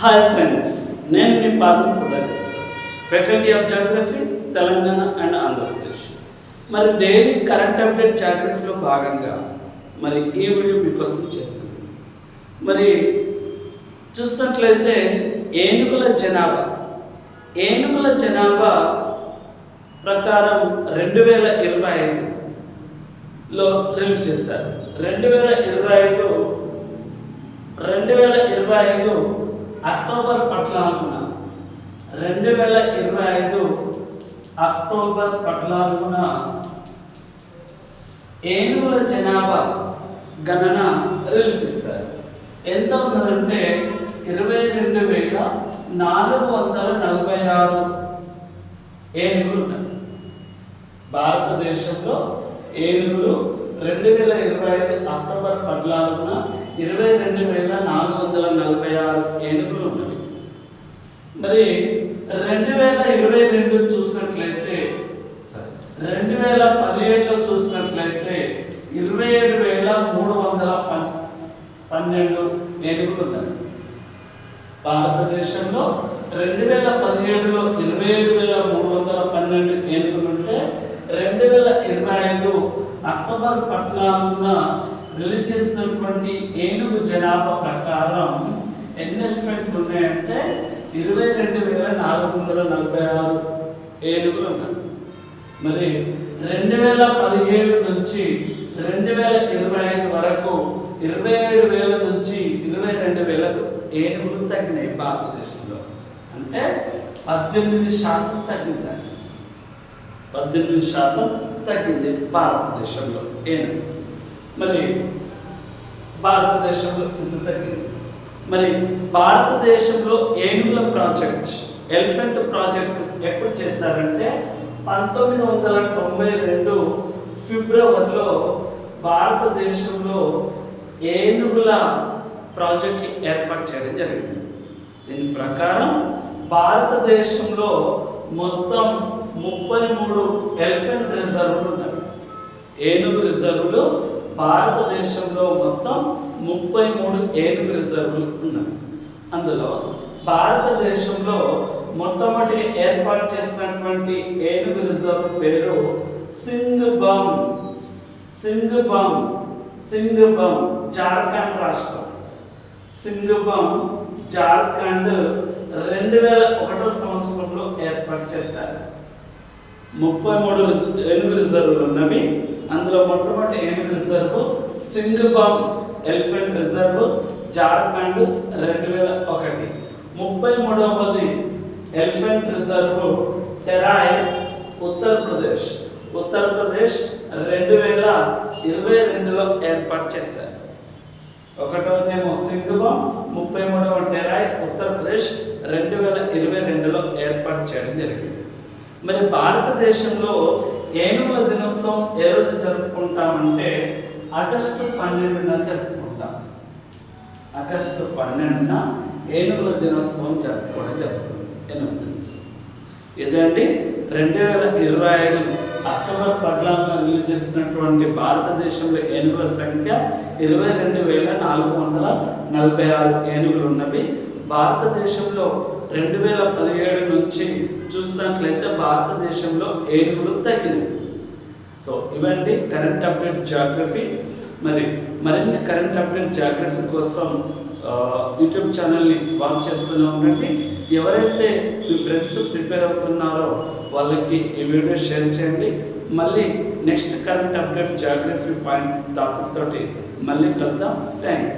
Hi friends నేను మీ Padam Sudhakar sir. Faculty of geography Telangana and Andhra Pradesh మరి daily current update జాగ్రఫీలో భాగంగా మరి ఈ వీడియో మీకోసం చేశాను. మరి చూసినట్లయితే ఏనుగుల జనాభా. ఏనుగుల జనాభా ప్రకారం రెండు వేల ఇరవై ఐదులో రిలీజ్ చేశారు. రెండు వేల ఇరవై ఐదు రెండు వేల ఇరవై ఐదు అక్టోబర్ పద్నాలుగున రెండు వేల ఇరవై ఐదు అక్టోబర్ పద్నాలుగున ఏనుగుల జనాభా గణన రిలీజ్ చేశారు. ఎంత ఉన్నదంటే ఇరవై రెండు వేల నాలుగు వందల నలభై ఆరు ఏనుగులు ఉన్నాయి భారతదేశంలో ఏనుగులు రెండు వేల ఇరవై ఐదు అక్టోబర్ పద్నాలుగున ఇరవై రెండు వేల నాలుగు వందల నలభై ఆరు ఏనుగులు ఉన్నవి. మరి రెండు వేల ఇరవై రెండు చూసినట్లయితే రెండు వేల పదిహేడులో చూసినట్లయితే ఇరవై ఏడు వేల మూడు వందల పన్ పన్నెండు ఏనుగులు ఉన్నాయి భారతదేశంలో రెండు వేల పదిహేడులో ఇరవై ఏడు వేల మూడు వందల పన్నెండు ఏనుగులు ఉంటే రెండు వేల ఇరవై ఐదు అక్టోబర్ పద్నాలుగున రిలీజ్ చేసినటువంటి ఏనుగు జనాభా ప్రకారం ఎన్ని ఎలిఫెంట్లు ఉన్నాయంటే ఇరవై రెండు వేల నాలుగు వందల నలభై ఆరు ఏనుగులు ఉన్నాయి. మరి రెండు వేల పదిహేడు నుంచి రెండు వేల ఇరవై ఐదు వరకు ఇరవై ఏడు వేల నుంచి ఇరవై రెండు వేలకు ఏనుగులు తగ్గినాయి భారతదేశంలో. అంటే పద్దెనిమిది శాతం తగ్గింది పద్దెనిమిది శాతం తగ్గింది భారతదేశంలో ఏనుగు మరి భారతదేశంలో ఇంత తగ్గింది. మరి భారతదేశంలో ఏనుగుల ప్రాజెక్ట్ ఎలిఫెంట్ ప్రాజెక్ట్ ఎప్పుడు చేశారంటే పంతొమ్మిది వందల తొంభై రెండు ఫిబ్రవరిలో భారతదేశంలో ఏనుగుల ప్రాజెక్ట్ ఏర్పాటు చేయడం జరిగింది. దీని ప్రకారం భారతదేశంలో మొత్తం ముప్పై మూడు ఎలిఫెంట్ రిజర్వులు ఉన్నాయి. ఏనుగు రిజర్వులు భారతదేశంలో మొత్తం ముప్పై మూడు ఏనుగు రిజర్వులు ఉన్నాయి. అందులో భారతదేశంలో మొట్టమొదటి ఏర్పాటు చేసినటువంటి ఏనుగు రిజర్వ్ పేరు సింగ్బమ్ సింగ్బమ్ సింగ్బమ్ జార్ఖండ్ రాష్ట్రం. సింగ్బమ్ జార్ఖండ్ రెండు వేల ఒకటో సంవత్సరంలో ఏర్పాటు చేశారు. ముప్పై మూడు రిజ- ఏనుగు రిజర్వులు ఉన్నవి. అందులో మొట్టమొదటి ఏమి రిజర్వ్? సింగ్బమ్ ఎలిఫెంట్ రిజర్వ్ జార్ఖండ్ రెండు వేల ఒకటి ముప్పై మూడవది ఎలిఫెంట్ రిజర్వ్ టెరాయ్ ఉత్తరప్రదేశ్. ఉత్తరప్రదేశ్ రెండు వేల ఇరవై రెండులో ఏర్పాటు చేశారు. ఒకటవదేమో సింగబం ముప్పై మూడవ టెరాయ్ ఉత్తరప్రదేశ్ రెండు వేల ఇరవై రెండులో ఏర్పాటు చేయడం జరిగింది. మరి భారతదేశంలో ఏనుగుల దినోత్సవం ఏ రోజు జరుపుకుంటామంటే ఆగస్టు పన్నెండున జరుపుకుంటాం. ఆగస్టు పన్నెండున ఏనుగుల దినోత్సవం జరుపుకోవడం జరుగుతుంది. ఏనుగుల దినోత్సవం. ఇదండి రెండు వేల ఇరవై ఐదు అక్టోబర్ పద్నాలుగున రిలీజ్ చేసినటువంటి భారతదేశంలో ఏనుగుల సంఖ్య ఇరవై రెండు వేల నాలుగు వందల నలభై ఆరు ఏనుగులు ఉన్నవి. భారతదేశంలో రెండు వేల పదిహేడు నుంచి చూసినట్లయితే భారతదేశంలో ఏనుగులు తగినవి సో ఇవండి కరెంట్ అప్డేట్ జాగ్రఫీ మరి మరిన్ని కరెంట్ అప్డేట్ జాగ్రఫీ కోసం యూట్యూబ్ ఛానల్ని వాచ్ చేస్తూనే ఉండండి. ఎవరైతే మీ ఫ్రెండ్స్ ప్రిపేర్ అవుతున్నారో వాళ్ళకి ఈ వీడియో షేర్ చేయండి. మళ్ళీ next current update geography point topic తోటి మళ్ళీ కలుద్దాం. Thank you